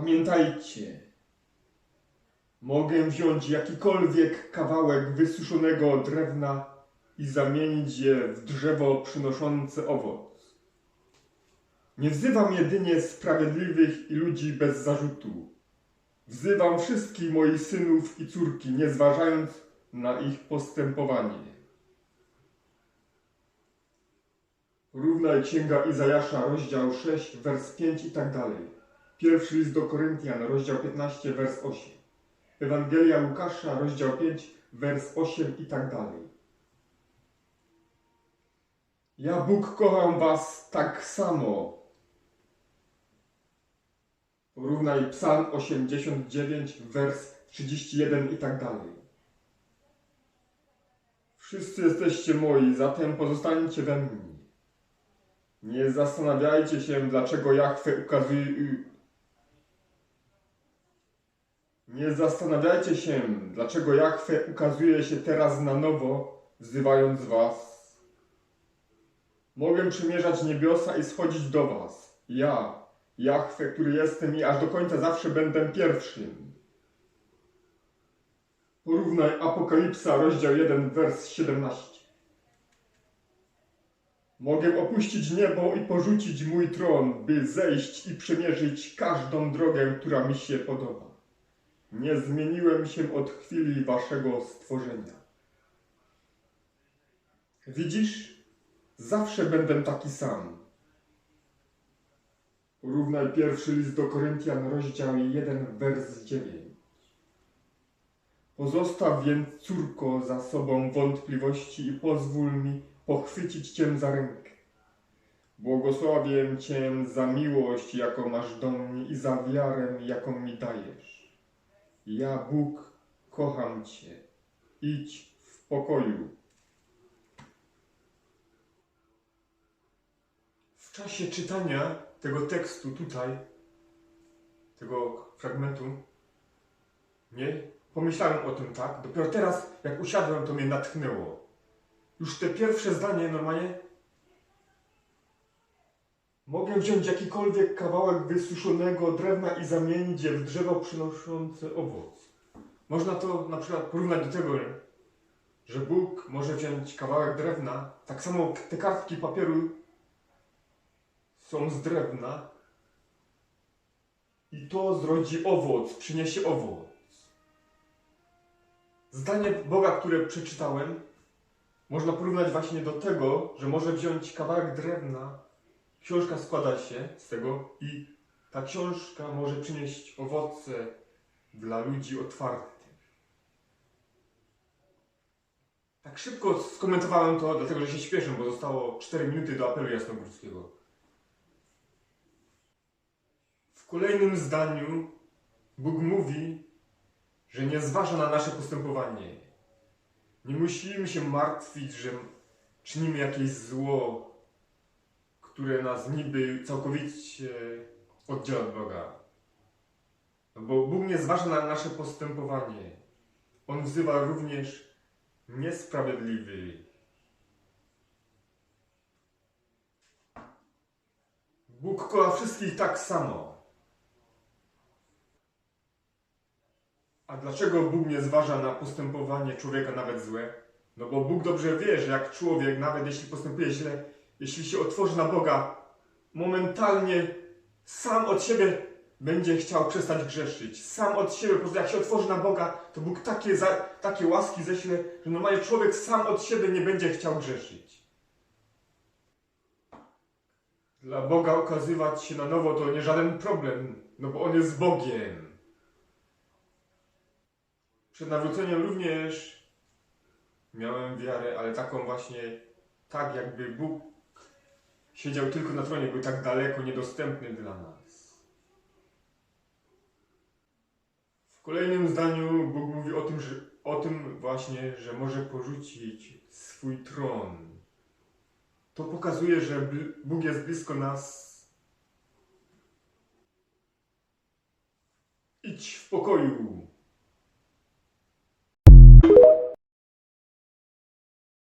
Pamiętajcie, mogę wziąć jakikolwiek kawałek wysuszonego drewna i zamienić je w drzewo przynoszące owoc. Nie wzywam jedynie sprawiedliwych i ludzi bez zarzutu. Wzywam wszystkich moich synów i córki, nie zważając na ich postępowanie. Równaj Księga Izajasza, rozdział 6, wers 5 i tak dalej. Pierwszy list do Koryntian, rozdział 15, wers 8. Ewangelia Łukasza, rozdział 5, wers 8 i tak dalej. Ja Bóg kocham was tak samo. Porównaj Psalm 89, wers 31 i tak dalej. Wszyscy jesteście moi, zatem pozostańcie we mnie. Nie zastanawiajcie się, dlaczego Jahwe ukazuje... Nie zastanawiajcie się, dlaczego Jahwe ukazuje się teraz na nowo, wzywając was. Mogę przymierzać niebiosa i schodzić do was. Ja, Jahwe, który jestem i aż do końca zawsze będę pierwszym. Porównaj Apokalipsa, rozdział 1, wers 17. Mogę opuścić niebo i porzucić mój tron, by zejść i przemierzyć każdą drogę, która mi się podoba. Nie zmieniłem się od chwili waszego stworzenia. Widzisz? Zawsze będę taki sam. Porównaj pierwszy list do Koryntian, rozdział 1, wers 9. Pozostaw więc, córko, za sobą wątpliwości i pozwól mi pochwycić Cię za rękę. Błogosławię Cię za miłość, jaką masz do mnie i za wiarę, jaką mi dajesz. Ja, Bóg, kocham Cię. Idź w pokoju. W czasie czytania tego tekstu tutaj, tego fragmentu, nie? Pomyślałem o tym tak. Dopiero teraz, jak usiadłem, to mnie natchnęło. Już te pierwsze zdanie normalnie. Mogę wziąć jakikolwiek kawałek wysuszonego drewna i zamienić je w drzewo przynoszące owoc. Można to na przykład porównać do tego, że Bóg może wziąć kawałek drewna, tak samo te kartki papieru są z drewna i to zrodzi owoc, przyniesie owoc. Zdanie Boga, które przeczytałem, można porównać właśnie do tego, że może wziąć kawałek drewna, książka składa się z tego i ta książka może przynieść owoce dla ludzi otwartych. Tak szybko skomentowałem to, dlatego że się śpieszę, bo zostało 4 minuty do apelu jasnogórskiego. W kolejnym zdaniu Bóg mówi, że nie zważa na nasze postępowanie. Nie musimy się martwić, że czynimy jakieś zło, które nas niby całkowicie oddziela od Boga. No Bo Bóg nie zważa na nasze postępowanie. On wzywa również niesprawiedliwych. Bóg kocha wszystkich tak samo. A dlaczego Bóg nie zważa na postępowanie człowieka nawet złe? No bo Bóg dobrze wie, że jak człowiek, nawet jeśli postępuje źle, jeśli się otworzy na Boga, momentalnie sam od siebie będzie chciał przestać grzeszyć. Sam od siebie, po prostu jak się otworzy na Boga, to Bóg takie, za, takie łaski ześle, że normalnie człowiek sam od siebie nie będzie chciał grzeszyć. Dla Boga okazywać się na nowo to nie żaden problem, no bo On jest Bogiem. Przed nawróceniem również miałem wiarę, ale taką właśnie, tak jakby Bóg siedział tylko na tronie, był tak daleko niedostępny dla nas. W kolejnym zdaniu Bóg mówi o tym, że, o tym właśnie, że może porzucić swój tron. To pokazuje, że Bóg jest blisko nas. Idź w pokoju.